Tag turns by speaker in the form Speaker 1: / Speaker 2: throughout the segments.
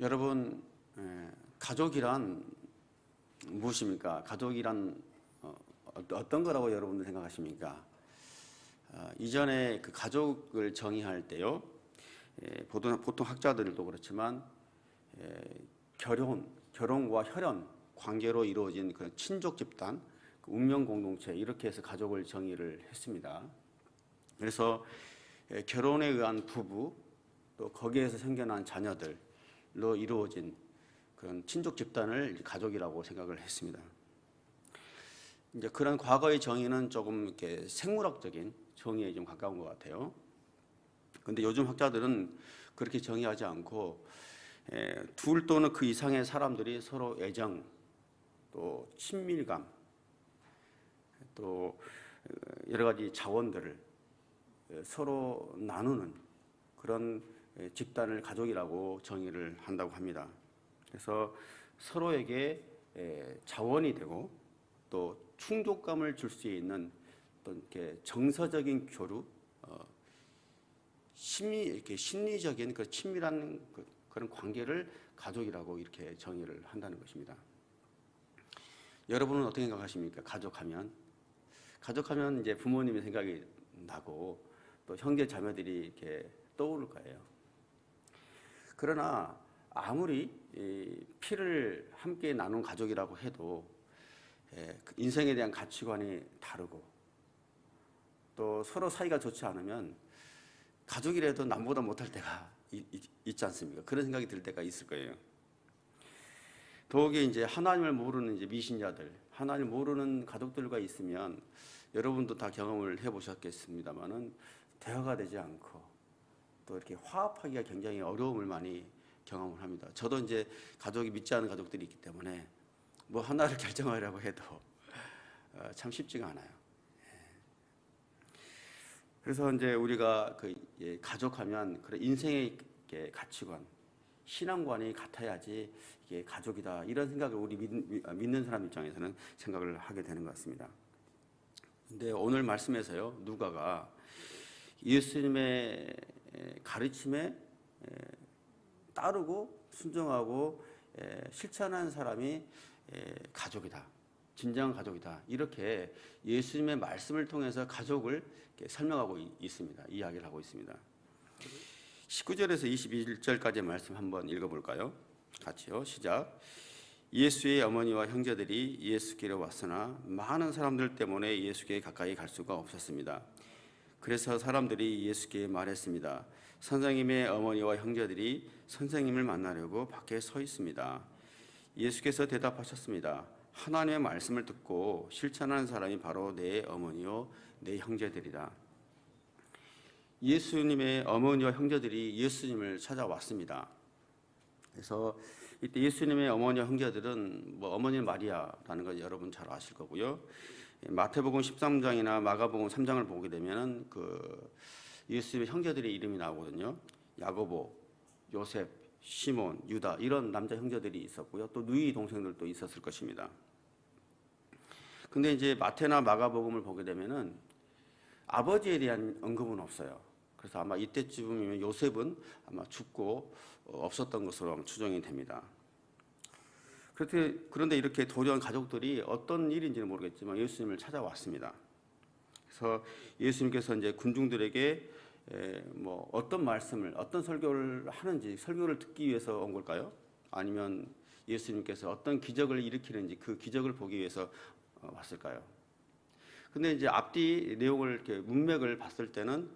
Speaker 1: 여러분 에, 가족이란 무엇입니까? 가족이란 어, 어떤 거라고 여러분들 생각하십니까? 어, 이전에 그 가족을 정의할 때요, 에, 보통, 학자들도 그렇지만 에, 결혼, 결혼과 혈연 관계로 이루어진 그런 친족 집단, 그 운명 공동체 이렇게 해서 가족을 정의를 했습니다. 그래서 에, 결혼에 의한 부부 또 거기에서 생겨난 자녀들로 이루어진 그런 친족 집단을 가족이라고 생각을 했습니다. 이제 그런 과거의 정의는 조금 이렇게 생물학적인 정의에 좀 가까운 것 같아요. 근데 요즘 학자들은 그렇게 정의하지 않고 에, 둘 또는 그 이상의 사람들이 서로 애정, 또 친밀감, 또 어, 여러 가지 자원들을 에, 서로 나누는 그런 에, 집단을 가족이라고 정의를 한다고 합니다. 그래서 서로에게 에, 자원이 되고 또 충족감을 줄 수 있는 어떤 이렇게 정서적인 교류, 어, 심리 이렇게 심리적인 그 친밀한 그, 그런 관계를 가족이라고 이렇게 정의를 한다는 것입니다. 여러분은 어떻게 생각하십니까? 가족하면 가족하면 이제 부모님의 생각이 나고 또 형제 자매들이 이렇게 떠오를 거예요. 그러나 아무리 이 피를 함께 나눈 가족이라고 해도 예, 그 인생에 대한 가치관이 다르고 또 서로 사이가 좋지 않으면 가족이라도 남보다 못할 때가 있지 않습니까? 그런 생각이 들 때가 있을 거예요. 더욱이 이제 하나님을 모르는 이제 미신자들, 하나님 모르는 가족들과 있으면 여러분도 다 경험을 해보셨겠습니다만은 대화가 되지 않고 또 이렇게 화합하기가 굉장히 어려움을 많이 경험을 합니다. 저도 이제 가족이 믿지 않은 가족들이 있기 때문에 뭐 하나를 결정하려고 해도 어, 참 쉽지가 않아요. 예. 그래서 이제 우리가 그 예, 가족하면 그런 인생의 가치관, 신앙관이 같아야지 이게 가족이다 이런 생각을 우리 믿, 믿는 사람 입장에서는 생각을 하게 되는 것 같습니다. 근데 오늘 말씀에서요 누가가 예수님의 가르침에 따르고 순종하고 에, 실천하는 사람이 에, 가족이다. 진정한 가족이다. 이렇게 예수님의 말씀을 통해서 가족을 설명하고 이- 있습니다. 이야기를 하고 있습니다. 19절에서 21절까지 말씀 한번 읽어볼까요? 같이요. 시작. 예수의 어머니와 형제들이 예수께로 왔으나 많은 사람들 때문에 예수께 가까이 갈 수가 없었습니다. 그래서 사람들이 예수께 말했습니다. 선생님의 어머니와 형제들이 선생님을 만나려고 밖에 서 있습니다. 예수께서 대답하셨습니다. 하나님의 말씀을 듣고 실천하는 사람이 바로 내 어머니요 내 형제들이다. 예수님의 어머니와 형제들이 예수님을 찾아왔습니다. 그래서 이때 예수님의 어머니와 형제들은 뭐 어머니 마리아라는 걸 여러분 잘 아실 거고요. 마태복음 13장이나 마가복음 3장을 보게 되면은 그 예수님의 형제들의 이름이 나오거든요. 야고보, 요셉, 시몬, 유다 이런 남자 형제들이 있었고요. 또 누이 동생들도 있었을 것입니다. 근데 이제 마태나 마가복음을 보게 되면은 아버지에 대한 언급은 없어요. 그래서 아마 이때쯤이면 요셉은 아마 죽고 어, 없었던 것으로 추정이 됩니다. 그렇게 그런데 이렇게 도련 가족들이 어떤 일인지는 모르겠지만 예수님을 찾아왔습니다. 그래서 예수님께서 이제 군중들에게 에, 뭐 어떤 말씀을 어떤 설교를 하는지 설교를 듣기 위해서 온 걸까요? 아니면 예수님께서 어떤 기적을 일으키는지 그 기적을 보기 위해서 어, 왔을까요? 근데 이제 앞뒤 내용을 이렇게 문맥을 봤을 때는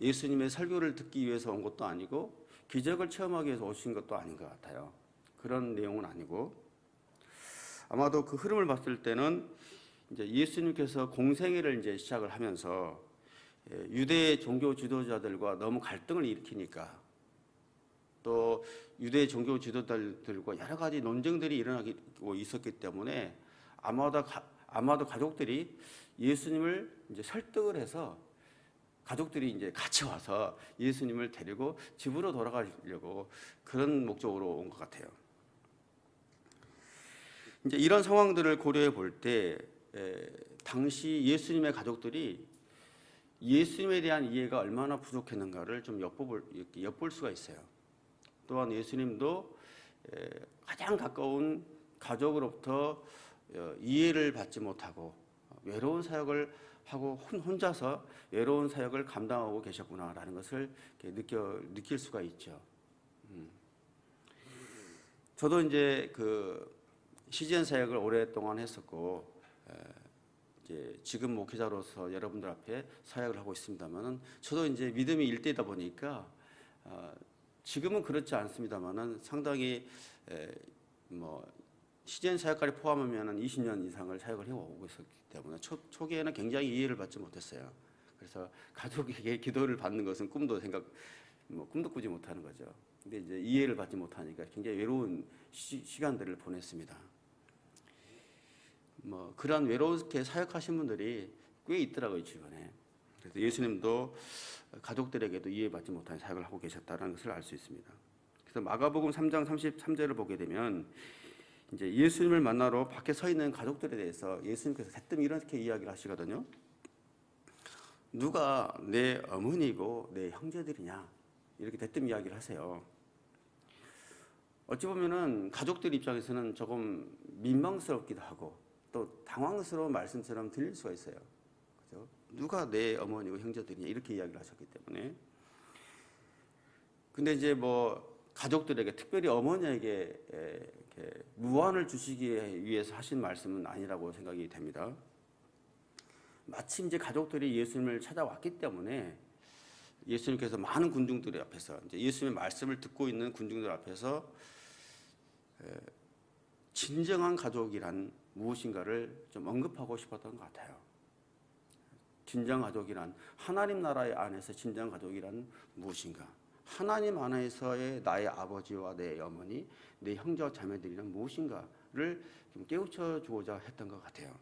Speaker 1: 예수님의 설교를 듣기 위해서 온 것도 아니고 기적을 체험하기 위해서 오신 것도 아닌 것 같아요. 그런 내용은 아니고 아마도 그 흐름을 봤을 때는 이제 예수님께서 공생애를 이제 시작을 하면서 예, 유대 종교 지도자들과 너무 갈등을 일으키니까 또 유대 종교 지도자들과 여러 가지 논쟁들이 일어나고 있었기 때문에 아마도 가, 아마도 가족들이 예수님을 이제 설득을 해서 가족들이 이제 같이 와서 예수님을 데리고 집으로 돌아가려고 그런 목적으로 온 것 같아요. 이제 이런 상황들을 고려해 볼 때 당시 예수님의 가족들이 예수님에 대한 이해가 얼마나 부족했는가를 좀 엿볼, 엿볼 수가 있어요. 또한 예수님도 에, 가장 가까운 가족으로부터 어, 이해를 받지 못하고 외로운 사역을 하고 혼- 혼자서 외로운 사역을 감당하고 계셨구나라는 것을 느껴 느낄 수가 있죠. 음. 저도 이제 그 시즌 사역을 오랫동안 했었고 에, 이제 지금 목회자로서 여러분들 앞에 사역을 하고 있습니다만은 저도 이제 믿음이 일대다 보니까 어, 지금은 그렇지 않습니다만은 상당히 에, 뭐 시즌 사역까지 포함하면은 20년 이상을 사역을 해오고 있었기 때문에 초, 초기에는 굉장히 이해를 받지 못했어요. 그래서 가족에게 기도를 받는 것은 꿈도 생각 뭐 꿈도 꾸지 못하는 거죠. 근데 이제 이해를 받지 못하니까 굉장히 외로운 시, 시간들을 보냈습니다. 뭐 그러한 외롭게 사역하신 분들이 꽤 있더라고요 주변에. 그래서 예수님도 가족들에게도 이해받지 못한 사역을 하고 계셨다는 것을 알 수 있습니다. 그래서 마가복음 3장 33절을 보게 되면 이제 예수님을 만나러 밖에 서 있는 가족들에 대해서 예수님께서 대뜸 이렇게 이야기를 하시거든요. 누가 내 어머니고 내 형제들이냐 이렇게 대뜸 이야기를 하세요. 어찌 보면은 가족들 입장에서는 조금 민망스럽기도 하고 또 당황스러운 말씀처럼 들릴 수가 있어요. 그죠? 누가 내 어머니고 형제들이냐 이렇게 이야기를 하셨기 때문에. 근데 이제 뭐 가족들에게 특별히 어머니에게 무한을 주시기 위해서 하신 말씀은 아니라고 생각이 됩니다. 마침 이제 가족들이 예수님을 찾아왔기 때문에 예수님께서 많은 군중들 앞에서 이제 예수님의 말씀을 듣고 있는 군중들 앞에서 에, 진정한 가족이란 무엇인가를 좀 언급하고 싶었던 것 같아요. 진정 가족이란 하나님 나라의 안에서 진정 가족이란 무엇인가? 하나님 안에서의 나의 아버지와 내 어머니, 내 형제와 자매들이란 무엇인가를 좀 깨우쳐 주고자 했던 것 같아요.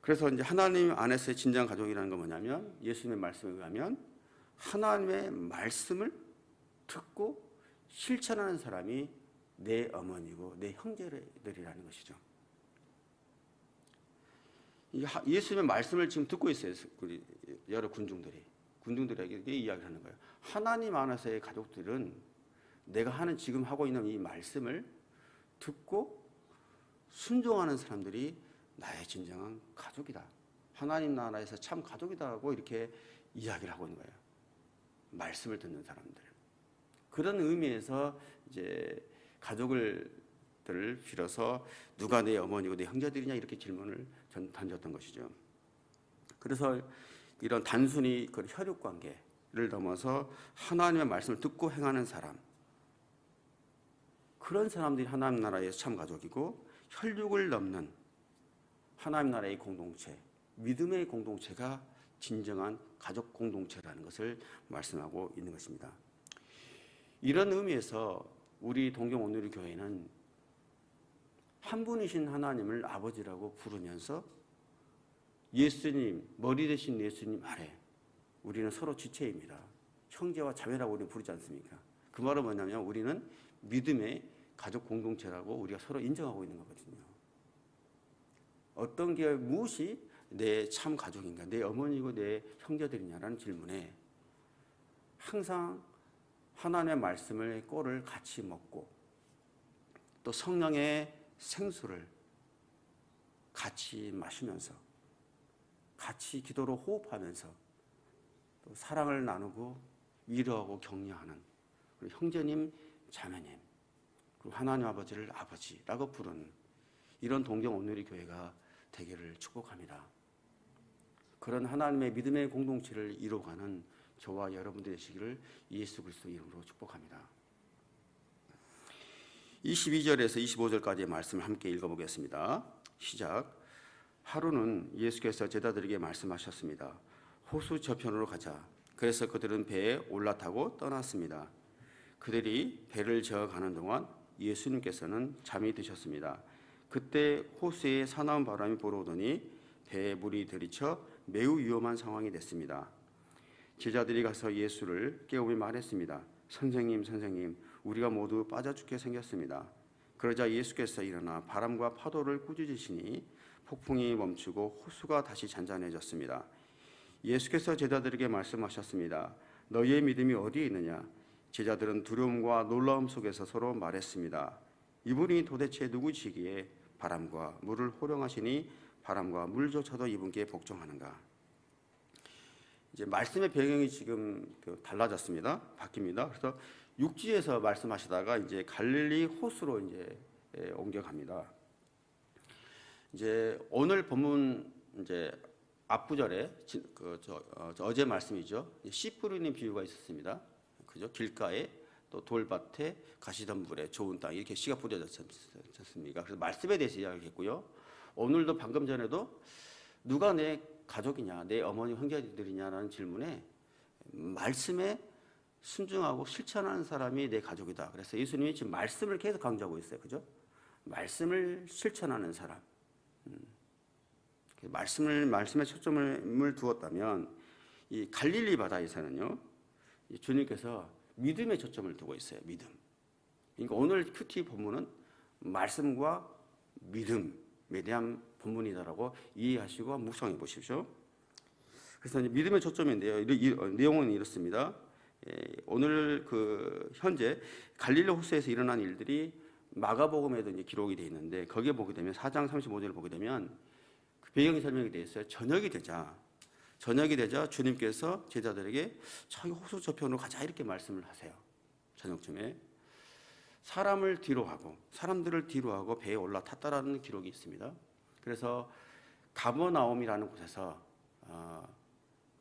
Speaker 1: 그래서 이제 하나님 안에서의 진정 가족이라는 건 뭐냐면 예수님의 말씀에 의하면 하나님의 말씀을 듣고 실천하는 사람이 내 어머니고 내 형제들이라는 것이죠. 예수님의 말씀을 지금 듣고 있어요. 우리 여러 군중들이 군중들에게 이야기를 하는 거예요. 하나님 안에서의 가족들은 내가 하는 지금 하고 있는 이 말씀을 듣고 순종하는 사람들이 나의 진정한 가족이다. 하나님 나라에서 참 가족이다고 이렇게 이야기를 하고 있는 거예요. 말씀을 듣는 사람들. 그런 의미에서 이제 가족을 들을 빌어서 누가 내 어머니고 내 형제들이냐 이렇게 질문을 전 던졌던 것이죠. 그래서 이런 단순히 그 혈육 관계를 넘어서 하나님의 말씀을 듣고 행하는 사람 그런 사람들이 하나님 나라의 참 가족이고 혈육을 넘는 하나님 나라의 공동체, 믿음의 공동체가 진정한 가족 공동체라는 것을 말씀하고 있는 것입니다. 이런 의미에서 우리 동경 오늘의 교회는 한 분이신 하나님을 아버지라고 부르면서 예수님, 머리 대신 예수님 아래 우리는 서로 지체입니다. 형제와 자매라고 우리는 부르지 않습니까? 그 말은 뭐냐면 우리는 믿음의 가족 공동체라고 우리가 서로 인정하고 있는 거거든요. 어떤 게 무엇이 내 참 가족인가, 내 어머니고 내 형제들이냐라는 질문에 항상 하나님의 말씀을 꼴을 같이 먹고 또 성령의 생수를 같이 마시면서 같이 기도로 호흡하면서 또 사랑을 나누고 위로하고 격려하는 우리 형제님, 자매님 그리고 하나님 아버지를 아버지라고 부르는 이런 동경 오늘의 교회가 되기를 축복합니다. 그런 하나님의 믿음의 공동체를 이루어가는 저와 여러분들 되시기를 예수 그리스도 이름으로 축복합니다. 22절에서 25절까지의 말씀을 함께 읽어보겠습니다. 시작. 하루는 예수께서 제자들에게 말씀하셨습니다. 호수 저편으로 가자. 그래서 그들은 배에 올라타고 떠났습니다. 그들이 배를 저어 가는 동안 예수님께서는 잠이 드셨습니다. 그때 호수에 사나운 바람이 불어오더니 배에 물이 들이쳐 매우 위험한 상황이 됐습니다. 제자들이 가서 예수를 깨우며 말했습니다. 선생님, 선생님, 우리가 모두 빠져 죽게 생겼습니다. 그러자 예수께서 일어나 바람과 파도를 꾸짖으시니 폭풍이 멈추고 호수가 다시 잔잔해졌습니다. 예수께서 제자들에게 말씀하셨습니다. 너희의 믿음이 어디에 있느냐? 제자들은 두려움과 놀라움 속에서 서로 말했습니다. 이분이 도대체 누구시기에 바람과 물을 호령하시니 바람과 물조차도 이분께 복종하는가? 이제 말씀의 배경이 지금 그 달라졌습니다. 바뀝니다. 그래서 육지에서 말씀하시다가 이제 갈릴리 호수로 이제 예, 옮겨갑니다. 이제 오늘 본문 이제 앞구절에 지- 그 저, 어, 저 어제 말씀이죠. 씨 뿌리는 비유가 있었습니다. 그죠? 길가에 또 돌밭에 가시덤불에 좋은 땅 이렇게 씨가 뿌려졌지 않습니까? 그래서 말씀에 대해서 이야기했고요. 오늘도 방금 전에도 누가 내 가족이냐, 내 어머니 형제들이냐라는 질문에 말씀에 순종하고 실천하는 사람이 내 가족이다. 그래서 예수님이 지금 말씀을 계속 강조하고 있어요. 그죠? 말씀을 실천하는 사람. 음. 말씀을 말씀에 초점을 두었다면 이 갈릴리 바다에서는요. 이 주님께서 믿음에 초점을 두고 있어요. 믿음. 그러니까 오늘 큐티 본문은 말씀과 믿음에 대한 본문이다라고 이해하시고 묵상해 보십시오. 그래서 믿음의 초점인데요. 어, 내용은 이렇습니다. 예, 오늘 그 현재 갈릴리 호수에서 일어난 일들이 마가복음에도 이제 기록이 되어 있는데 거기에 보게 되면 4장 35절을 보게 되면 그 배경이 설명이 되어 있어요. 저녁이 되자 저녁이 되자 주님께서 제자들에게 저기 호수 저편으로 가자 이렇게 말씀을 하세요. 저녁쯤에 사람을 뒤로 하고 사람들을 뒤로 하고 배에 올라탔다라는 기록이 있습니다. 그래서 가버나움이라는 곳에서 어,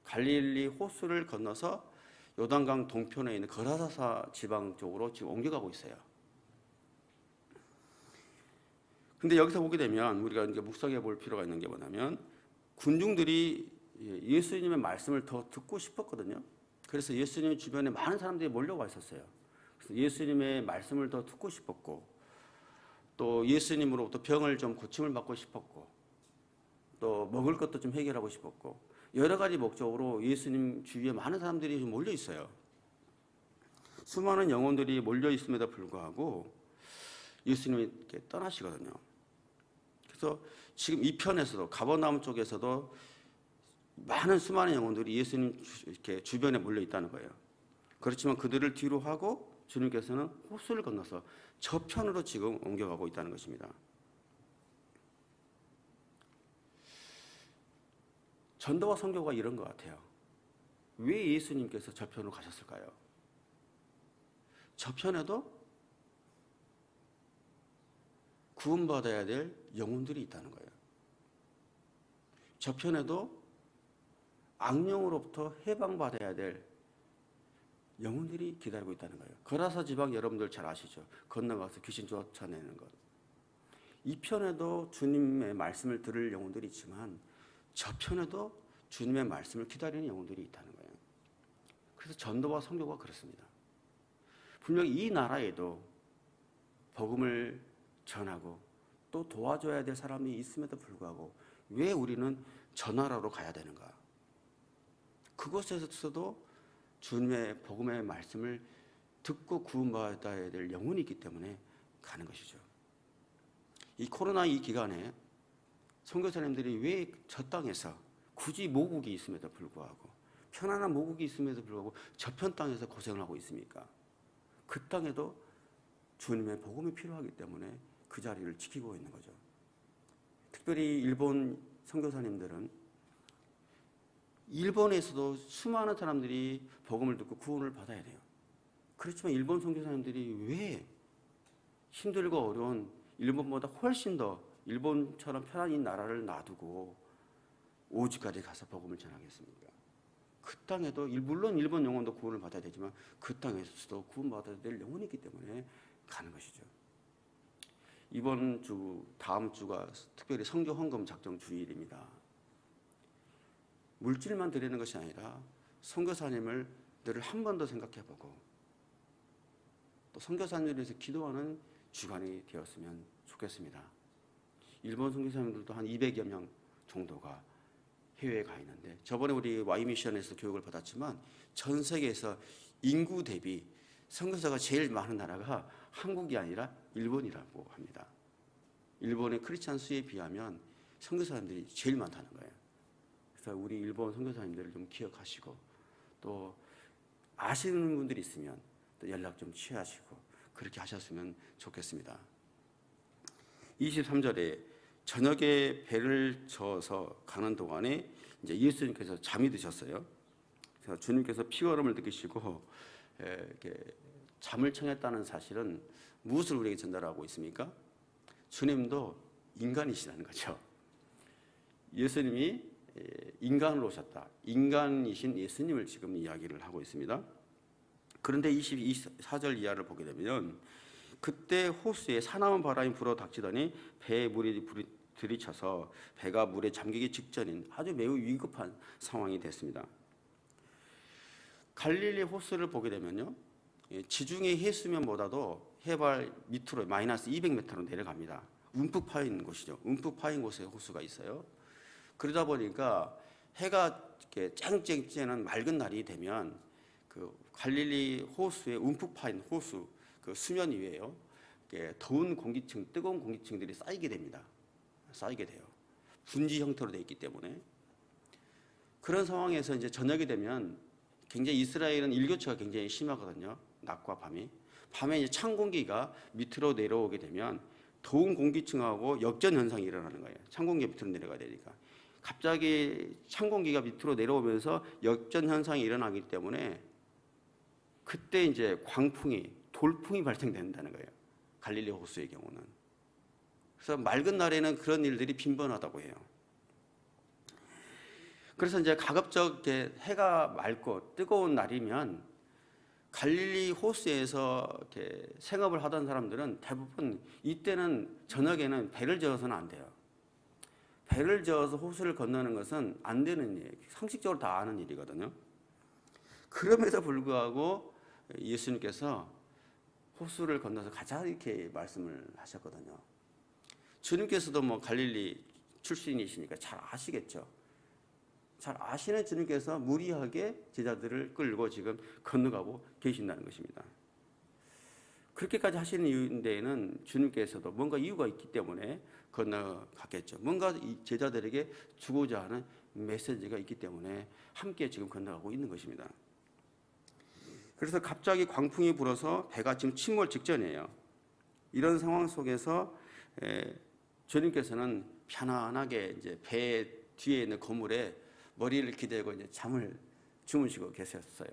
Speaker 1: 갈릴리 호수를 건너서 요단강 동편에 있는 거라사사 지방 쪽으로 지금 옮겨가고 있어요. 근데 여기서 보게 되면 우리가 이제 묵상해 볼 필요가 있는 게 뭐냐면 군중들이 예, 예수님의 말씀을 더 듣고 싶었거든요. 그래서 예수님 주변에 많은 사람들이 몰려와 있었어요. 그래서 예수님의 말씀을 더 듣고 싶었고 또 예수님으로부터 병을 좀 고침을 받고 싶었고 또 먹을 것도 좀 해결하고 싶었고 여러 가지 목적으로 예수님 주위에 많은 사람들이 좀 몰려 있어요. 수많은 영혼들이 몰려 있음에도 불구하고 예수님이 이렇게 떠나시거든요. 그래서 지금 이 편에서도 가버나움 쪽에서도 많은 수많은 영혼들이 예수님 주- 이렇게 주변에 몰려 있다는 거예요. 그렇지만 그들을 뒤로 하고 주님께서는 호수를 건너서 저편으로 지금 옮겨가고 있다는 것입니다. 전도와 선교가 이런 것 같아요. 왜 예수님께서 저편으로 가셨을까요? 저편에도 구원받아야 될 영혼들이 있다는 거예요. 저편에도 악령으로부터 해방받아야 될 영혼들이 기다리고 있다는 거예요. 거라사 지방 여러분들 잘 아시죠? 건너가서 귀신 쫓아내는 것. 이 편에도 주님의 말씀을 들을 영혼들이 있지만 저편에도 주님의 말씀을 기다리는 영혼들이 있다는 거예요. 그래서 전도와 선교가 그렇습니다. 분명히 이 나라에도 복음을 전하고 또 도와줘야 될 사람이 있음에도 불구하고 왜 우리는 저 나라로 가야 되는가? 그곳에서도 주님의 복음의 말씀을 듣고 구원받아야 될 영혼이 있기 때문에 가는 것이죠. 이 코로나 이 기간에 선교사님들이 왜 저 땅에서 굳이 모국이 있음에도 불구하고 편안한 모국이 있음에도 불구하고 저편 땅에서 고생을 하고 있습니까? 그 땅에도 주님의 복음이 필요하기 때문에 그 자리를 지키고 있는 거죠. 특별히 일본 선교사님들은 일본에서도 수많은 사람들이 복음을 듣고 구원을 받아야 돼요. 그렇지만 일본 선교사님들이 왜 힘들고 어려운 일본보다 훨씬 더 일본처럼 편한 이 나라를 놔두고 오지까지 가서 복음을 전하겠습니까? 그 땅에도 일- 물론 일본 영혼도 구원을 받아야 되지만 그 땅에서도 구원받아야 될 영혼이 있기 때문에 가는 것이죠. 이번 주 다음 주가 특별히 성교 헌금 작정 주일입니다. 물질만 드리는 것이 아니라 선교사님을 늘 한 번 더 생각해보고 또 선교사님을 위해서 기도하는 주간이 되었으면 좋겠습니다. 일본 선교사님들도 한 200여 명 정도가 해외에 가 있는데 저번에 우리 와이 미션에서 교육을 받았지만 전 세계에서 인구 대비 선교사가 제일 많은 나라가 한국이 아니라 일본이라고 합니다. 일본의 크리스찬 수에 비하면 선교사님들이 제일 많다는 거예요. 그래서 우리 일본 선교사님들을 좀 기억하시고 또 아시는 분들이 있으면 또 연락 좀 취하시고 그렇게 하셨으면 좋겠습니다. 23절에 저녁에 배를 저어서 가는 동안에 이제 예수님께서 잠이 드셨어요. 그래서 주님께서 피걸음을 느끼시고 에, 이렇게 잠을 청했다는 사실은 무엇을 우리에게 전달하고 있습니까? 주님도 인간이시라는 거죠. 예수님이 에, 인간으로 오셨다. 인간이신 예수님을 지금 이야기를 하고 있습니다. 그런데 24절 이하를 보게 되면 그때 호수에 사나운 바람이 불어 닥치더니 배에 물이 들이쳐서 배가 물에 잠기기 직전인 아주 매우 위급한 상황이 됐습니다. 갈릴리 호수를 보게 되면요. 예, 지중해 해수면보다도 해발 밑으로 마이너스 200m로 내려갑니다. 움푹 파인 곳이죠. 움푹 파인 곳에 호수가 있어요. 그러다 보니까 해가 이렇게 쨍쨍 쬐는 맑은 날이 되면 그 갈릴리 호수의 움푹 파인 호수 그 수면 위에요. 더운 공기층, 뜨거운 공기층들이 쌓이게 됩니다. 쌓이게 돼요. 분지 형태로 되어 있기 때문에 그런 상황에서 이제 저녁이 되면 굉장히 이스라엘은 일교차가 굉장히 심하거든요. 낮과 밤이. 밤에 이제 찬 공기가 밑으로 내려오게 되면 더운 공기층하고 역전 현상이 일어나는 거예요. 찬 공기가 밑으로 내려가야 되니까. 갑자기 찬 공기가 밑으로 내려오면서 역전 현상이 일어나기 때문에 그때 이제 광풍이 돌풍이 발생된다는 거예요. 갈릴리 호수의 경우는. 그래서 맑은 날에는 그런 일들이 빈번하다고 해요. 그래서 이제 가급적 해가 맑고 뜨거운 날이면 갈릴리 호수에서 이렇게 생업을 하던 사람들은 대부분 이때는 저녁에는 배를 저어서는 안 돼요. 배를 저어서 호수를 건너는 것은 안 되는 일, 상식적으로 다 아는 일이거든요. 그럼에도 불구하고 예수님께서 호수를 건너서 가자 이렇게 말씀을 하셨거든요. 주님께서도 뭐 갈릴리 출신이시니까 잘 아시겠죠. 잘 아시는 주님께서 무리하게 제자들을 끌고 지금 건너가고 계신다는 것입니다. 그렇게까지 하시는 이유 데에는 주님께서도 뭔가 이유가 있기 때문에 건너갔겠죠. 뭔가 이 제자들에게 주고자 하는 메시지가 있기 때문에 함께 지금 건너가고 있는 것입니다. 그래서 갑자기 광풍이 불어서 배가 지금 침몰 직전이에요. 이런 상황 속에서 에, 주님께서는 편안하게 이제 배 뒤에 있는 건물에 머리를 기대고 이제 잠을 주무시고 계셨어요.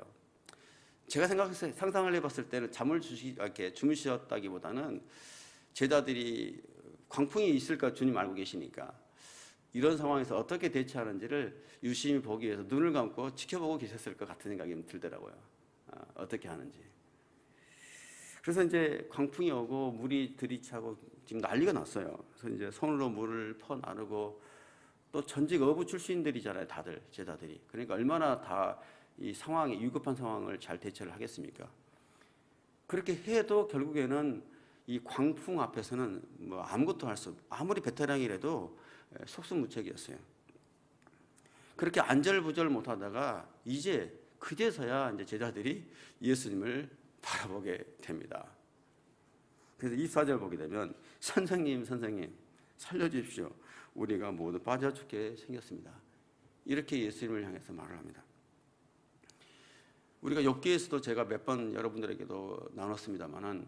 Speaker 1: 제가 생각해서 상상을 해봤을 때는 잠을 주시 이렇게 주무셨다기보다는 제자들이 광풍이 있을까 주님 알고 계시니까 이런 상황에서 어떻게 대처하는지를 유심히 보기 위해서 눈을 감고 지켜보고 계셨을 것 같은 생각이 들더라고요. 아, 어떻게 하는지. 그래서 이제 광풍이 오고 물이 들이차고 지금 난리가 났어요. 그래서 이제 손으로 물을 퍼 나르고 또 전직 어부 출신들이잖아요, 다들 제자들이. 그러니까 얼마나 다 이 상황이 위급한 상황을 잘 대처를 하겠습니까? 그렇게 해도 결국에는 이 광풍 앞에서는 뭐 아무것도 할 수, 아무리 베테랑이라도 속수무책이었어요. 그렇게 안절부절 못하다가 이제 그제서야 이제 제자들이 예수님을 바라보게 됩니다. 그래서 이 사절 보게 되면 선생님, 선생님 살려주십시오. 우리가 모두 빠져 죽게 생겼습니다. 이렇게 예수님을 향해서 말을 합니다. 우리가 욥기에서도 제가 몇 번 여러분들에게도 나눴습니다만은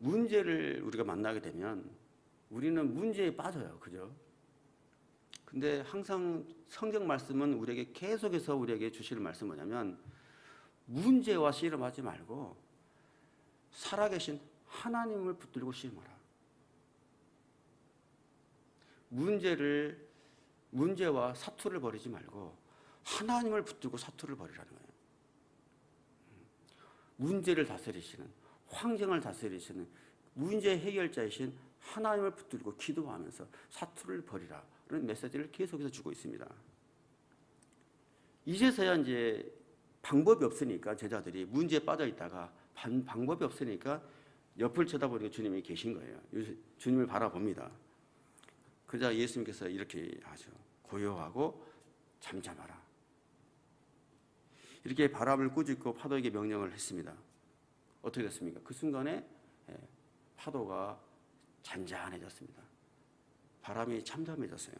Speaker 1: 문제를 우리가 만나게 되면 우리는 문제에 빠져요. 그죠? 근데 항상 성경 말씀은 우리에게 계속해서 우리에게 주시는 말씀은 뭐냐면 문제와 씨름하지 말고 살아계신 하나님을 붙들고 씨름하라. 문제를 문제와 사투를 벌이지 말고 하나님을 붙들고 사투를 벌이라는 거예요. 문제를 다스리시는 환경을 다스리시는 문제 해결자이신 하나님을 붙들고 기도하면서 사투를 벌이라는 메시지를 계속해서 주고 있습니다. 이제서야 이제 방법이 없으니까 제자들이 문제에 빠져 있다가 반, 방법이 없으니까 옆을 쳐다보니까 주님이 계신 거예요. 주님을 바라봅니다. 그러자 예수님께서 이렇게 하죠. 고요하고 잠잠하라. 이렇게 바람을 꾸짖고 파도에게 명령을 했습니다. 어떻게 됐습니까? 그 순간에 예, 파도가 잔잔해졌습니다. 바람이 잠잠해졌어요.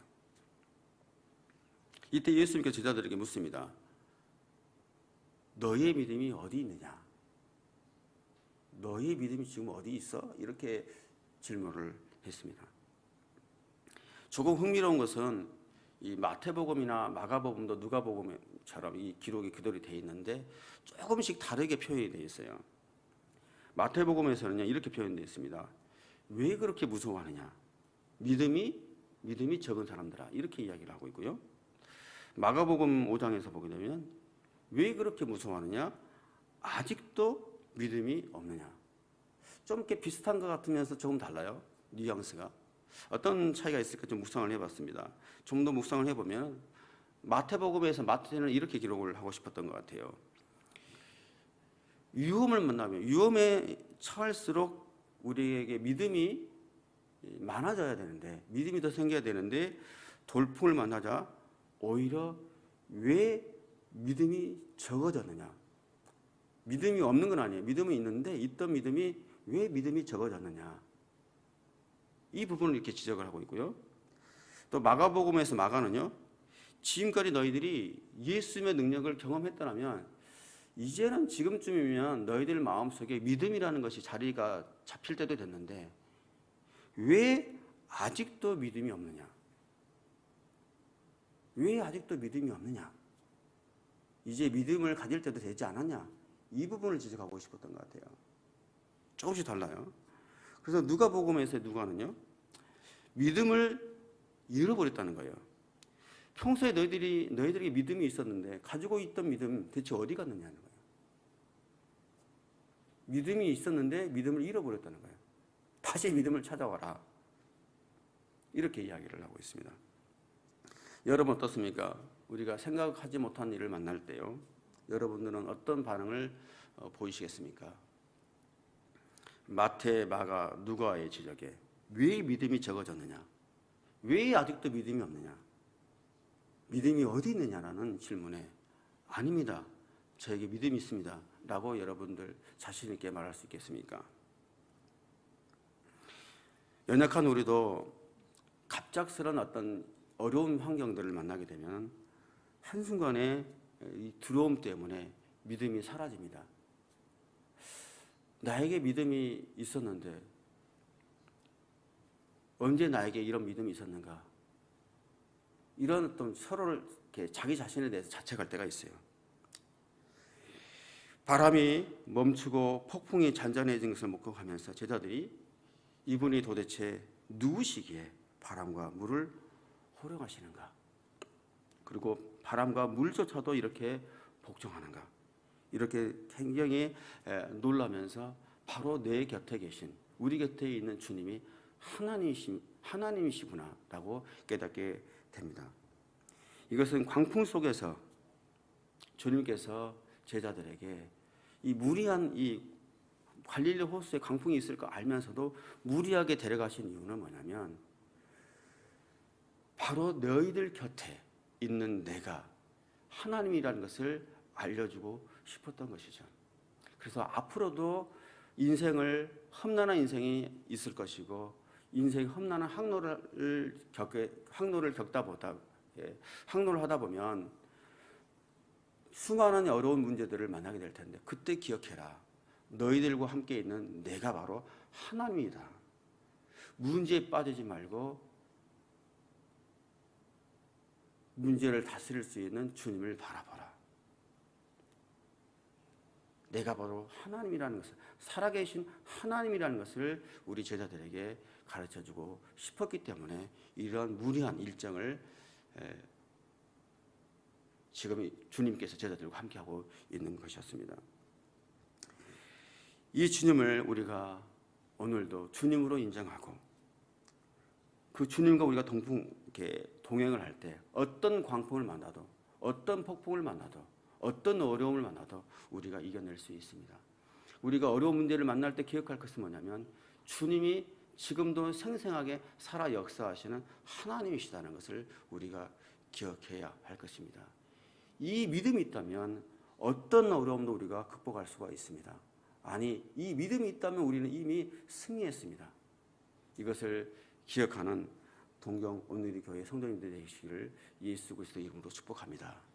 Speaker 1: 이때 예수님께서 제자들에게 묻습니다. 너의 믿음이 어디 있느냐? 너희 믿음이 지금 어디 있어? 이렇게 질문을 했습니다. 조금 흥미로운 것은 이 마태복음이나 마가복음도 누가복음처럼 이 기록이 그대로 돼 있는데 조금씩 다르게 표현이 되어 있어요. 마태복음에서는요 이렇게 표현되어 있습니다. 왜 그렇게 무서워하느냐? 믿음이 믿음이 적은 사람들아 이렇게 이야기를 하고 있고요. 마가복음 5장에서 보게 되면 왜 그렇게 무서워하느냐? 아직도 믿음이 없느냐? 좀 이렇게 비슷한 것 같으면서 조금 달라요. 뉘앙스가. 어떤 차이가 있을까 좀 묵상을 해봤습니다. 좀 더 묵상을 해보면 마태복음에서 마태는 이렇게 기록을 하고 싶었던 것 같아요. 위험을 만나면 위험에 처할수록 우리에게 믿음이 많아져야 되는데 믿음이 더 생겨야 되는데 돌풍을 만나자 오히려 왜 믿음이 적어졌느냐? 믿음이 없는 건 아니에요. 믿음은 있는데 있던 믿음이 왜 믿음이 적어졌느냐? 이 부분을 이렇게 지적을 하고 있고요. 또 마가복음에서 마가는요. 지금까지 너희들이 예수님의 능력을 경험했더라면 이제는 지금쯤이면 너희들 마음속에 믿음이라는 것이 자리가 잡힐 때도 됐는데 왜 아직도 믿음이 없느냐? 왜 아직도 믿음이 없느냐? 이제 믿음을 가질 때도 되지 않았냐? 이 부분을 지적하고 싶었던 것 같아요. 조금씩 달라요. 그래서 누가복음에서 누가는요 믿음을 잃어버렸다는 거예요. 평소에 너희들이 너희들에게 믿음이 있었는데 가지고 있던 믿음 대체 어디 갔느냐는 거예요. 믿음이 있었는데 믿음을 잃어버렸다는 거예요. 다시 믿음을 찾아와라. 이렇게 이야기를 하고 있습니다. 여러분 어떻습니까? 우리가 생각하지 못한 일을 만날 때요. 여러분들은 어떤 반응을 어, 보이시겠습니까? 마태, 마가, 누가의 지적에 왜 믿음이 적어졌느냐? 왜 아직도 믿음이 없느냐? 믿음이 어디 있느냐라는 질문에 아닙니다. 저에게 믿음이 있습니다. 라고 여러분들 자신 있게 말할 수 있겠습니까? 연약한 우리도 갑작스런 어떤 어려운 환경들을 만나게 되면 한순간에 이 두려움 때문에 믿음이 사라집니다. 나에게 믿음이 있었는데 언제 나에게 이런 믿음이 있었는가? 이런 어떤 서로를 자기 자신에 대해서 자책할 때가 있어요. 바람이 멈추고 폭풍이 잔잔해진 것을 목격하면서 제자들이 이분이 도대체 누구시기에 바람과 물을 호령하시는가? 그리고 바람과 물조차도 이렇게 복종하는가? 이렇게 굉장히 놀라면서 바로 내 곁에 계신 우리 곁에 있는 주님이 하나님이시, 하나님이시구나라고 깨닫게 됩니다. 이것은 광풍 속에서 주님께서 제자들에게 이 무리한 이 갈릴리 호수에 강풍이 있을 거 알면서도 무리하게 데려가신 이유는 뭐냐면 바로 너희들 곁에 있는 내가 하나님이라는 것을 알려주고 싶었던 것이죠. 그래서 앞으로도 인생을 험난한 인생이 있을 것이고 인생 험난한 항로를 겪게 항로를 겪다 보다 예, 항로를 하다 보면 수많은 어려운 문제들을 만나게 될 텐데 그때 기억해라. 너희들과 함께 있는 내가 바로 하나님이다. 문제에 빠지지 말고 문제를 다스릴 수 있는 주님을 바라봐라. 내가 바로 하나님이라는 것을 살아계신 하나님이라는 것을 우리 제자들에게 가르쳐 주고 싶었기 때문에 이런 무리한 일정을 지금 주님께서 제자들과 함께하고 있는 것이었습니다. 이 주님을 우리가 오늘도 주님으로 인정하고 그 주님과 우리가 동풍 이렇게 동행을 할 때 어떤 광풍을 만나도 어떤 폭풍을 만나도 어떤 어려움을 만나도 우리가 이겨낼 수 있습니다. 우리가 어려운 문제를 만날 때 기억할 것은 뭐냐면 주님이 지금도 생생하게 살아 역사하시는 하나님이시다는 것을 우리가 기억해야 할 것입니다. 이 믿음이 있다면 어떤 어려움도 우리가 극복할 수가 있습니다. 아니, 이 믿음이 있다면 우리는 이미 승리했습니다. 이것을 기억하는 동경 오늘의 교회 성도님들 되시기를 예수 그리스도 이름으로 축복합니다.